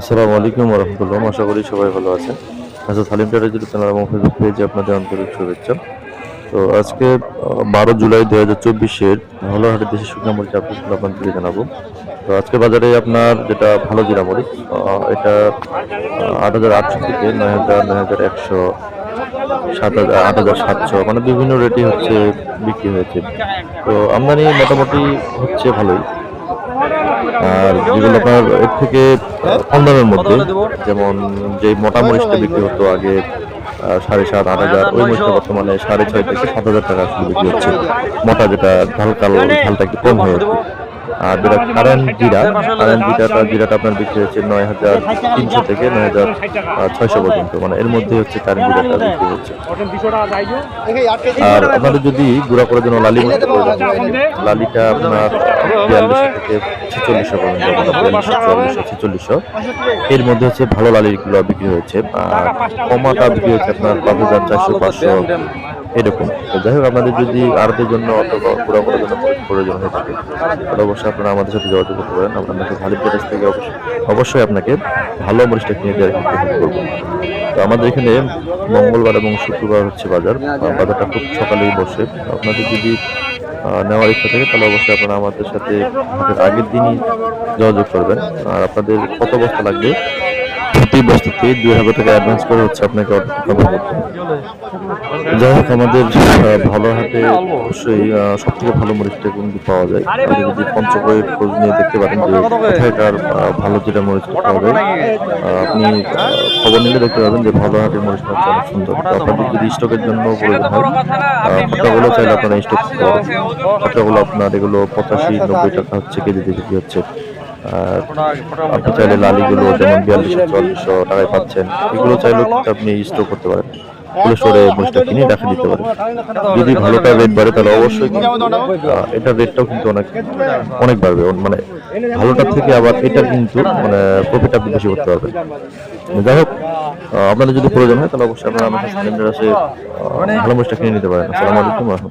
আসসালামু আলাইকুম রহমতুল্লাহ আশা করি সবাই ভালো আছেন। আচ্ছা সালিম টেরাজির চ্যানেল এবং ফেসবুক পেজে আপনাদের আন্তরিক শুভেচ্ছা। তো আজকে বারো জুলাই দু হাজার চব্বিশের ভালো হাটের দেশি শুকনো মরিচ আপডেটগুলো আপনাদেরকে জানাব। তো আজকে বাজারে আপনার যেটা ভালো জিরা মরিচ এটা আট হাজার আটশো থেকে নয় হাজার নয় হাজার একশো, সাত হাজার, আট হাজার সাতশো মানে বিভিন্ন রেটে হচ্ছে বিক্রি হয়েছে। তো আমদানি মোটামুটি হচ্ছে ভালোই। আর যেগুলো আপনার এর থেকে কম দামের মধ্যে, যেমন যে মোটা মরিচটা বিক্রি হতো আগে সাড়ে সাত, আট হাজার, ওই মরিচটা বর্তমানে সাড়ে ছয় থেকে সাত হাজার টাকা আসলে বিক্রি হচ্ছে। মোটা যেটা ঝাল কালো ঝালটা একটু কম হয়ে আর যেটা কারেন্ট জিরা কারেন্ট জিরাটা জিরাটা আপনার বিক্রি হচ্ছে নয় হাজার তিনশো থেকে নয় হাজার ছয়শো পর্যন্ত। মানে এর মধ্যে হচ্ছে কারেন্ট জিরাটা বিক্রি হচ্ছে। আর আপনাদের যদি গুঁড়া করার জন্য লালি লালিটা আপনার বিয়াল্লিশশো থেকে ছেচল্লিশশো পর্যন্ত বিয়াল্লিশশো চুয়াল্লিশশো ছেচল্লিশশো এর মধ্যে হচ্ছে ভালো লালিগুলো বিক্রি হচ্ছে কমাটা বিক্রি হচ্ছে আপনার পাঁচ হাজার চারশো পাঁচশো এরকম। তো যাই হোক আপনাদের যদি আরতের জন্য অথবা করার জন্য প্রয়োজন হয়ে থাকে তাহলে অবশ্যই আপনারা আমাদের সাথে যোগাযোগ করতে পারেন। আপনাকে ভালো কাছ থেকে অবশ্যই আপনাকে ভালো মরিচটা কিনে দেওয়ার হেল্প করব। তো আমাদের এখানে মঙ্গলবার এবং শুক্রবার হচ্ছে বাজার। বাজারটা খুব সকালেই বসে। আপনাদের যদি নেওয়ার ইচ্ছা থাকে, তাহলে অবশ্যই আপনারা আমাদের সাথে আগের দিনই যোগাযোগ করবেন। আর আপনাদের কত বস্তা লাগবে? প্রতি বস্তাতে দুই হাজার টাকা অ্যাডভান্স করে হচ্ছে আপনাকে অর্ডার করতে যাই হোক, আমাদের ভালো হাটে অবশ্যই সব থেকে ভালো মরিচটা কিন্তু পাওয়া যায়। আপনি যদি পঞ্চগড়ের খোঁজ নিয়ে দেখতে পারেন যে কোথায়কার ভালো যেটা মরিচটা পাওয়া যায় আপনি খবর নিলে দেখতে পাবেন যে ভালো হাটের মরিচটা হচ্ছে অনেক সুন্দর। আপনাদের যদি স্টকের জন্য প্রয়োজন হয় পাতাগুলো চাইলে আপনারা স্টক করতে পারেন আপনার এগুলো পঁচাশি, নব্বই টাকা হচ্ছে কেজিতে বিক্রি হচ্ছে। আপনি চাইলে লালিগুলো যেমন বিয়াল্লিশশো চুয়াল্লিশশো টাকায় পাচ্ছেন এগুলো চাইলেও কিন্তু আপনি স্টোর করতে পারেন। সরে মরিচটা কিনে রেখে দিতে পারেন। যদি ভালোটা রেট বাড়ে তাহলে অবশ্যই এটার রেটটাও কিন্তু অনেক অনেক বাড়বে। মানে ভালোটার থেকে আবার এটার কিন্তু মানে প্রফিট আপনি বেশি করতে পারবেন। যাই হোক আপনাদের যদি প্রয়োজন হয় তাহলে অবশ্যই আপনারা আমাদের সিলিন্ডার আছে ভালো মরিচটা কিনে নিতে পারেন। আসসালামু আলাইকুম